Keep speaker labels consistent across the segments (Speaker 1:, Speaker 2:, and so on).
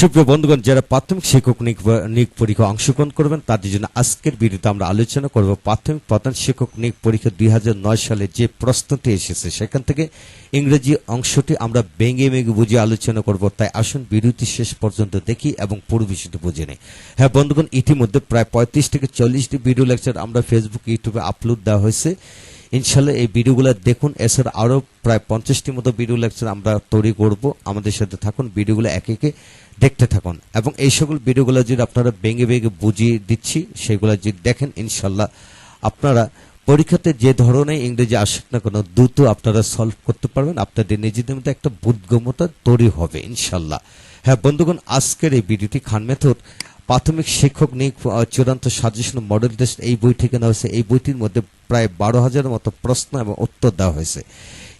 Speaker 1: সুপ্রিয় বন্ধুগণ, যারা প্রাথমিক শিক্ষক নিয়োগ পরীক্ষা অংশগ্রহণ করবেন, তাদের জন্য আজকের ভিডিওতে আমরা আলোচনা করব প্রাথমিক প্রধান শিক্ষক নিয়োগ পরীক্ষা দুই হাজার নয় সালে যে প্রশ্নটি এসেছে। সেখান থেকে ইংরেজি অংশটি আমরা ভেঙে ভেঙে বুঝে আলোচনা করব। তাই আসুন ভিডিওটি শেষ পর্যন্ত দেখি এবং পুরো বিষয়টি বুঝে নেই। হ্যাঁ বন্ধুগণ, ইতিমধ্যে প্রায় পঁয়ত্রিশ থেকে চল্লিশটি ভিডিও লেকচার আমরা ফেসবুক ইউটিউবে আপলোড দেওয়া হয়েছে। ইনশাল্লাহ এই ভিডিওগুলো দেখুন। এছাড়া আরও প্রায় পঞ্চাশটি মতো ভিডিও লেকচার আমরা তৈরি করব। আমাদের সাথে থাকুন, ভিডিওগুলো একে একে দেখতে থাকুন। এবং এই সকল ভিডিওগুলো যদি আপনারা ভেঙে ভেঙে বুঝিয়ে দিচ্ছি, সেগুলো যদি দেখেন, ইনশাল্লাহ আপনারা পরীক্ষাতে যে ধরনের ইংরেজি আসুক না কোনো, দ্রুত আপনারা সলভ করতে পারবেন। আপনাদের নিজেদের মধ্যে একটা বোধগম্যতা তৈরি হবে, ইনশাল্লাহ। হ্যাঁ বন্ধুগণ, আজকের এই ভিডিওটি খান মেথড প্রাথমিক শিক্ষক নিয়োগ চূড়ান্ত সাজেশন মডেল টেস্ট এই বই থেকে নেওয়া হয়েছে। এই বইটির মধ্যে প্রায় বারো হাজারের মতো প্রশ্ন এবং উত্তর দেওয়া হয়েছে।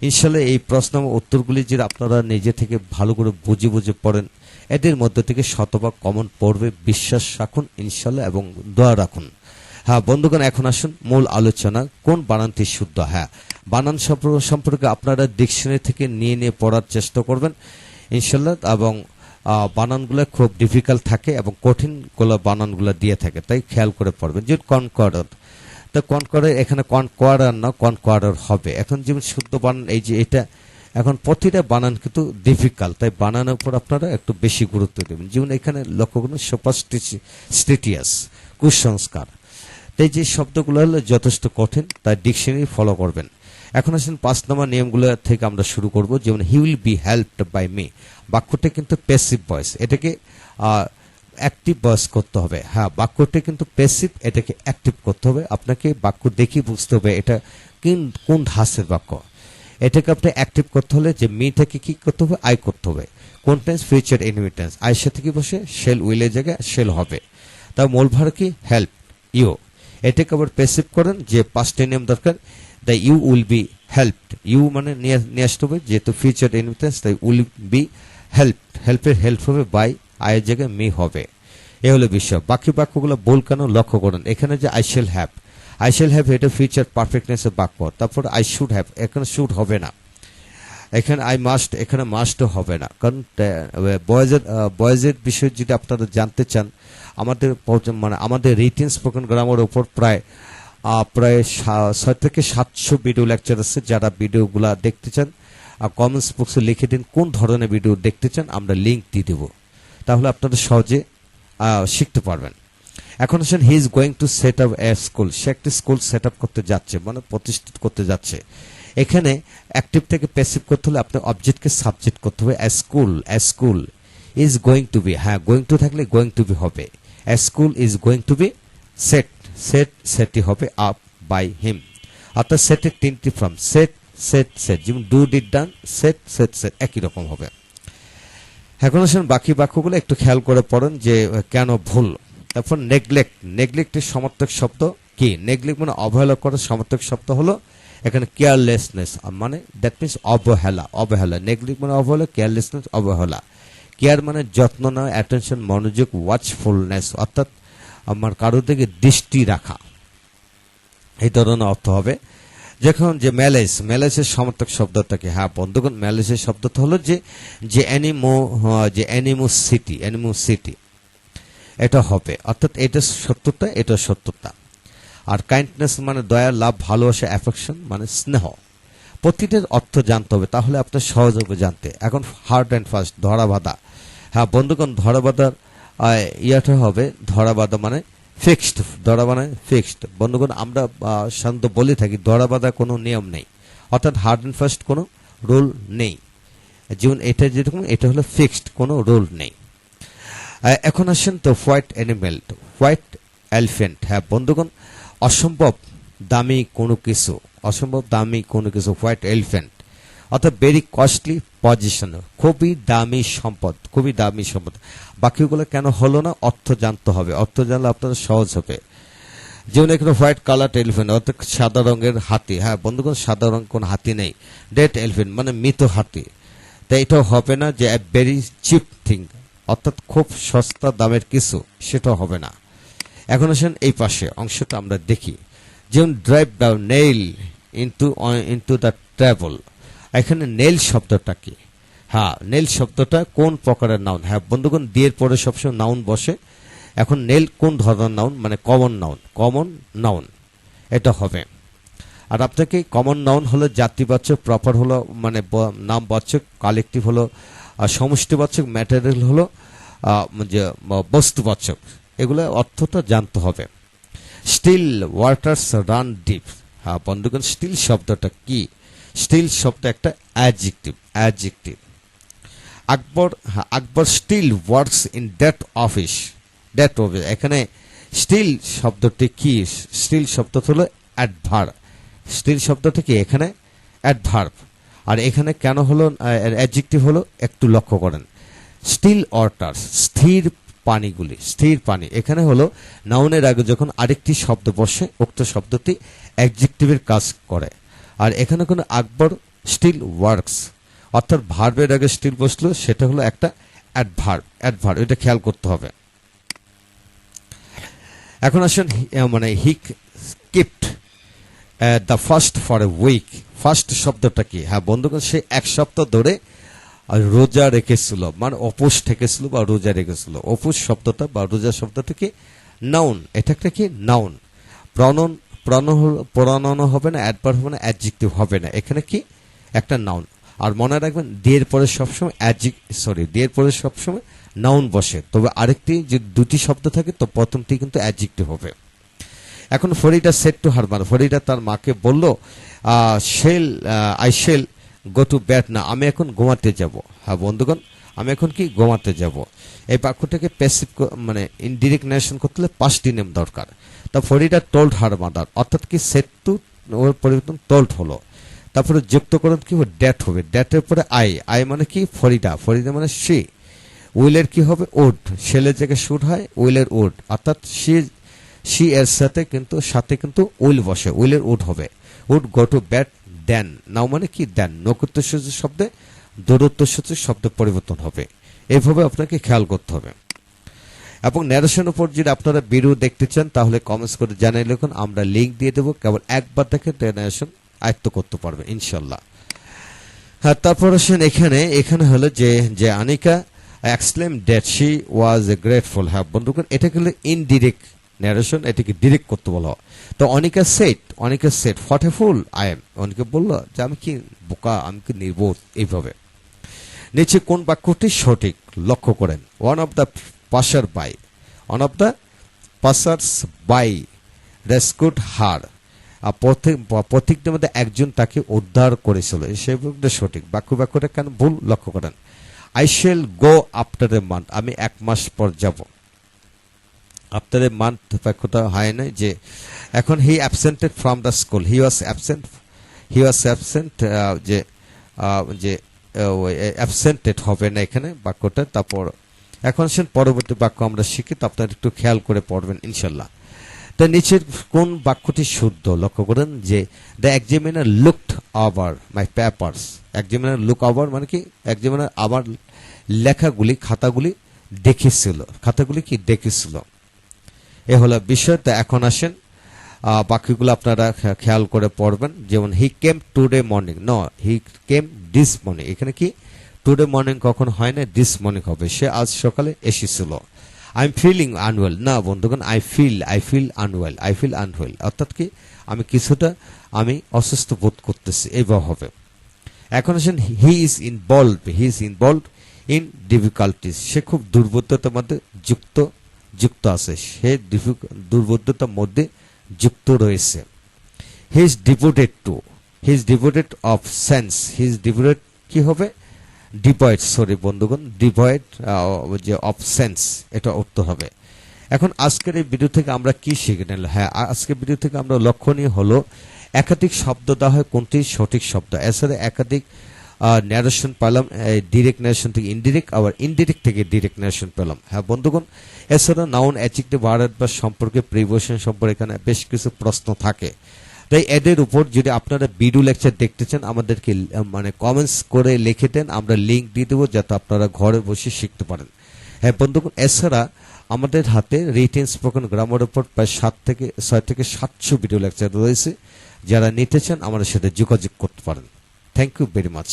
Speaker 1: ইনশাল্লাহ এই প্রশ্ন এবং উত্তরগুলি যদি আপনারা নিজে থেকে ভালো করে বুঝে বুঝে পড়েন, এদের মধ্যে থেকে শতভাগ কমন পড়বে। বিশ্বাস রাখুন ইনশাল্লাহ এবং দোয়া রাখুন। হ্যাঁ বন্ধুগণ, এখন আসুন মূল আলোচনা। কোন বানানটি শুদ্ধ? হ্যাঁ বানান সম্পর্ক- আপনারা ডিকশনারি থেকে নিয়ে নিয়ে পড়ার চেষ্টা করবেন ইনশাল্লাহ এবং বানানগুলো খুব ডিফিকাল্ট থাকে এবং কঠিনগুলো বানানগুলো দিয়ে থাকে, তাই খেয়াল করে পড়বেন। যে কনকর্ডার তো কনকর্ডার এখানে কনকোয়ারার না কনকোয়ারার হবে। এখন যেমন শুদ্ধ বানান, এই যে এটা, এখন প্রতিটা বানান কিন্তু ডিফিকাল্ট তাই বানানোর উপর আপনারা একটু বেশি গুরুত্ব দেবেন। যেমন এখানে লক্ষ্য করুন সুপারস্টিটিয়াস কুসংস্কার। তাই যে শব্দগুলো হলো যথেষ্ট কঠিন, তাই ডিকশনারি ফলো করবেন। এখন আসেন পাঁচ নম্বর নিয়মগুলো থেকে আমরা শুরু করব, যেমন he will be helped by me বাক্যটা কিন্তু প্যাসিভ ভয়েস এটাকে অ্যাক্টিভ ভয়েস করতে হবে। হ্যাঁ বাক্যটা কিন্তু প্যাসিভ এটাকে অ্যাক্টিভ করতে হবে। আপনাকে বাক্য দেখে বুঝতে হবে এটা কোন ধাসের বাক্য। এটাকে আপনি অ্যাক্টিভ করতে হলে যে মিটাকে কি করতে হবে? আই করতে হবে। কোন টেন্স ফিউচার এনিমিটেন্স আয়ের সাথে কি বসে? শেল উইলের জায়গায় শেল হবে। তার মূল ভার কি? হেল্প ইউ এটাকে আবার প্যাসিভ করেন যে পাঁচটি নিয়ম দরকার the you will be helped you মানে নিয়ে আসতে হবে, যেহেতু ফিউচার এনিমিটেন্স তাই উইল বি হেল্প হেল্পের হেল্প হবে বাই আয়ের জায়গায় মি হবে। এ হলো বিষয়। বাকি বাক্যগুলো বল কেন লক্ষ্য করুন। এখানে যে I shall have I shall have এটা ফিউচার পারফেক্টনেসের বাক্য। তারপর আই শুড হ্যাভ এখানে শুড হবে না। এখানে আই মাস্ট এখানে মাস্ট হবে না। কারণ বয়েজের বয়েজের বিষয়ে যদি আপনারা জানতে চান, আমাদের মানে আমাদের রিটেন স্পোকেন গ্রামের উপর প্রায় প্রায় ছয় থেকে সাতশো ভিডিও লেকচার আছে যারা ভিডিওগুলো দেখতে চান। কমেন্টস বক্সে লিখে দিন কোন ধরনের ভিডিও দেখতে চান, আমরা লিঙ্ক দিয়ে দেবো। তাহলে আপনারা সহজে শিখতে পারবেন। এখন আসেন he is going to set up a school সে একটি স্কুল সেট আপ করতে যাচ্ছে মানে প্রতিষ্ঠিত করতে যাচ্ছে। এখানে অ্যাক্টিভ থেকে প্যাসিভ করতে হলে আপনি অবজেক্টকে সাবজেক্ট করতে হবে। A school a school is going to be হ্যাঁ গোয়িং টু থাকলে গোয়িং টু বি হবে। A school is going to be set set সেটটি হবে আপ বাই হিম অর্থাৎ সেটের তিনটি ফর্ম সেট সেট সেট যেমন do did done set set set একই রকম হবে এখন আসেন বাকি বাক্যগুলো একটু খেয়াল করে পড়েন যে কেন ভুল? তারপর নেগলেক্ট নেগলেক্টের সমর্থক শব্দ কি? নেগলেক্ট মানে অবহেলা করার সমর্থক শব্দ হলো এখানে কেয়ারলেসনেস মানে দ্যাট মিনস অবহেলা অবহেলা। নেগলেক্ট মানে অবহেলা কেয়ারলেসনেস অবহেলা। কেয়ার মানে যত্ন নেওয়া অ্যাটেনশন মনোযোগ ওয়াচফুলনেস অর্থাৎ আমার কারও থেকে দৃষ্টি রাখা। এই ধরনের অর্থ হবে, যখন যে ম্যালেস, ম্যালেসের সমর্থক শব্দটা কি হ্যাঁ বন্ধুগণ, ম্যালেসের শব্দটা হলো যে যে অ্যানিমো যে অ্যানিমো সিটি অ্যানিমো সিটি। এটা হবে, অর্থাৎ এটা সত্যতা এটা সত্যতা। আর কাইন্ডনেস মানে দয়া, লাভ, ভালোবাসা অ্যাফেকশন মানে স্নেহ। প্রতিটার অর্থ জানতে হবে, তাহলে আপনার হবে জানতে। এখন হার্ড অ্যান্ড ফাস্ট ধরা বাঁধা হ্যাঁ বন্ধুগণ ধরা বাঁধার ইয়াটা হবে ধরা বাঁধা মানে ফিক্সড ধরা মানে ফিক্সড বন্ধুগণ, আমরা সাধারণত বলে থাকি ধরা বাঁধা কোনো নিয়ম নেই। অর্থাৎ হার্ড অ্যান্ড ফাস্ট কোনো রুল নেই। যেমন এটা যেরকম, এটা হলো ফিক্সড কোনো রুল নেই। এখন আসেন তো হোয়াইট অ্যানিমেল হোয়াইট এলিফেন্ট হ্যাঁ বন্ধুগণ, অসম্ভব দামি কোনো কিছু, অসম্ভব দামি কোনো কিছু হোয়াইট এলিফেন্ট অর্থাৎ ভেরি কস্টলি পজিশন খুবই দামি সম্পদ, খুবই দামি সম্পদ। বাকিগুলো কেন হলো না? অর্থ জানতে হবে। অর্থ জানলে আপনাদের সহজ হবে। যেমন এখানে হোয়াইট কালার এলিফেন্ট অর্থাৎ সাদা রঙের হাতি। হ্যাঁ বন্ধুগণ, সাদা রঙ কোন হাতি নেই। ডেড এলিফেন্ট মানে মৃত হাতি। তাই এটাও হবে না যে ভেরি চিপ থিং অর্থাৎ খুব সস্তা দামের কিছু, সেটাও হবে না। এখন আসেন এই পাশে, অংশটা আমরা দেখি। যেমন drive down nail into into the travel এখানে নেল শব্দটা কি? হ্যাঁ নেল শব্দটা কোন প্রকারের নাউন হ্যাঁ বন্ধুগণ দিয়ের পরে সবসময় নাউন বসে। এখন নেল কোন ধরনের নাউন মানে কমন নাউন কমন নাউন এটা হবে। আর আপনাকে কমন নাউন হলো জাতিবাচক প্রপার হলো মানে নামবাচক কালেকটিভ হলো সমষ্টিবাচক ম্যাটেরিয়াল হলো যে বস্তুবাচক। এগুলো অর্থটা জানতে হবে। স্টিল ওয়াটার্স রান ডিপ হ্যাঁ বন্ধুগণ স্টিল শব্দটা কি? স্টিল শব্দ একটা অ্যাডজেক্টিভ অ্যাডজেক্টিভ আকবর হ্যাঁ, Akbar still works in that office that office এখানে স্টিল শব্দটি কি? স্টিল শব্দ হলো অ্যাডভার স্টিল শব্দটা কি? এখানে অ্যাডভার্ব আর এখানে কেন হলো অ্যাডজেক্টিভ হলো একটু লক্ষ্য করেন। স্টিল ওয়াটার স্থির পানিগুলি স্থির পানি। এখানে হলো নাউনের আগে যখন আরেকটি শব্দ বসে উক্ত শব্দটি অ্যাডজেক্টিভের কাজ করে। আর এখানে কোনো আকবর স্টিল ওয়ার্কস অর্থাৎ ভার্বের আগে স্টিল বসল, সেটা হলো একটা অ্যাডভার্ব অ্যাডভার্ব এটা খেয়াল করতে হবে। এখন আসেন মানে he kept the first for a week first শব্দটা কি? হ্যাঁ বন্ধুগণ, সে এক সপ্তাহ ধরে রোজা রেখেছিল মানে অপুষ ঠেকেছিল বা রোজা রেখেছিল। অপুষ শব্দটা বা রোজা শব্দটা কি? নাউন এটা একটা কি? নাউন প্রণন প্রণন হবে না অ্যাডভার্ব হবে না অ্যাডজেক্টিভ হবে না। এখানে কি? একটা নাউন আর মনে রাখবেন, দিয়ের পরে সবসময় অ্যাডজেক সরি দিয়ের পরে সবসময় নাউন বসে। তবে আরেকটি যে দুটি শব্দ থাকে, তো প্রথমটি কিন্তু অ্যাডজেক্টিভ হবে। এখন Farida said to harbour Farida তার মাকে বলল shall I shall go to bed না আমি এখন ঘুমাতে যাব। হ্যাঁ বন্ধুগণ, আমি এখন কি? ঘুমাতে যাব। এই বাক্যটাকে প্যাসিভ মানে ইনডিরেক্ট নেশন করতে হলে পাঁচটি নেম দরকার। তা ফরিদা টোল্ড হার মাদার অর্থাৎ কি টু ওর পরিবর্তন টোল্ড হলো তারপরে যুক্তকরণ কি হবে, ড্যাট হবে। ড্যাটের পরে আই আই মানে কি ফরিডা ফরিদা মানে সে। উইলের কি হবে, উড। শেলের জায়গায় শুট হয়, উইলের উড। অর্থাৎ সে, সি এর সাথে কিন্তু সাথে কিন্তু উইল বসে, উইলের উড হবে। Would go to bed, then. Now মানে কি, দেন। নকুত্ব সূচক শব্দে দূরত্ব সূচক শব্দ পরিবর্তন হবে। এভাবে আপনাকে খেয়াল করতে হবে। এবং ন্যারেশন উপর যদি আপনারা ভিডিও দেখতে চান, তাহলে কমেন্টস করে জানিয়ে লিখুন। আমরা লিংক দিয়ে দেবো। কেবল একবার দেখে ন্যারেশন আয়ত্ত করতে পারবে, ইনশাল্লাহ। হ্যাঁ তারপর আসেন এখানে। এখানে হলো যে যে Anika exclaimed that she was a grateful হ্যাঁ বন্ধুগণ, এটা হলো ইনডিরেক্ট ন্যারেশন এটাকে ডিরেক্ট করতে বলা হয়। তো Anika said Anika said what a fool I am Anika বলল যে, আমি কি বোকা? আমি কি নির্বোধ? এইভাবে। নিচে কোন বাক্যটি সঠিক? লক্ষ্য করেন। One of the passer by one of the passers by rescued her পথিকদের মধ্যে একজন তাকে উদ্ধার করেছিল। সেই সঠিক। বাক্য বাক্যটা কেন ভুল লক্ষ্য করেন? I shall go after a month আমি এক মাস পর যাব। আফটার এ মান্থ বাক্যটা হয় না যে এখন he absented from the school he was absent he was absent যে যে অ্যাবসেন্টেড হবে না এখানে। বাক্যটা তারপর এখন আসেন, পরবর্তী বাক্য আমরা শিখি, তো আপনারা একটু খেয়াল করে পড়বেন, ইনশাল্লাহ। তা নিচের কোন বাক্যটি শুদ্ধ? লক্ষ্য করেন যে দ্য এক্সামিনার লুকড আবার মাই পেপার্স এক্সামিনার লুক আবার মানে কি? এক্সামিনার আবার লেখাগুলি, খাতাগুলি দেখেছিল। খাতাগুলি কি? দেখেছিল। এ হলো বিষয়। তো এখন আসেন বাকিগুলো আপনারা খেয়াল করে পড়বেন। যেমন হি কেম টুডে মর্নিং ন হি কেম দিস মর্নিং এখানে কি? টুডে মর্নিং কখন হয় না দিস মর্নিং হবে। সে আজ সকালে এসেছিল। আই এম ফিলিং আনওয়েল না বন্ধুগণ I feel I feel unwell I feel unwell অর্থাৎ কি, আমি কিছুটা, আমি অসুস্থ বোধ করতেছি। এইভাবে হবে। এখন আসেন he is involve he is involve in difficulties সে খুব দুর্বোধ্যতার মধ্যে যুক্ত যুক্ত আছে। সে দুর্বোধ্যতার মধ্যে যুক্ত রয়েছে। He is devoted to he is devoted of sense he is devoted কি হবে? ডিভয়েড সরি বন্ধুগণ ডিভয়েড যে অফ সেন্স এটা উত্তর হবে। এখন আজকের এই ভিডিও থেকে আমরা কি শিখে নিলাম? হ্যাঁ আজকের ভিডিও থেকে আমরা লক্ষণীয় হলো একাধিক শব্দ দেওয়া হয়, কোনটি সঠিক শব্দ। এছাড়া একাধিক ন্যারেশন পেলাম ডিরেক্ট ন্যারেশন থেকে ইনডিরেক্ট আবার ইনডিরেক্ট থেকে ডিরেক্ট ন্যারেশন পেলাম। হ্যাঁ বন্ধুগণ, এছাড়া নাউন অ্যাডজেক্টিভ ভার্ব বা সম্পর্কে প্রিভোশন সম্পর্কে এখানে বেশ কিছু প্রশ্ন থাকে। তাই এদের উপর যদি আপনারা ভিডিও লেকচার দেখতে চান, আমাদেরকে মানে কমেন্টস করে লিখে দেন, আমরা লিঙ্ক দিয়ে দেবো, যাতে আপনারা ঘরে বসে শিখতে পারেন। হ্যাঁ বন্ধুগণ, এছাড়া আমাদের হাতে রিটেন স্পোকেন গ্রামার উপর প্রায় সাত থেকে, ছয় থেকে সাতশো ভিডিও লেকচার রয়েছে। যারা নিতে চান, আমাদের সাথে যোগাযোগ করতে পারেন। Thank you very much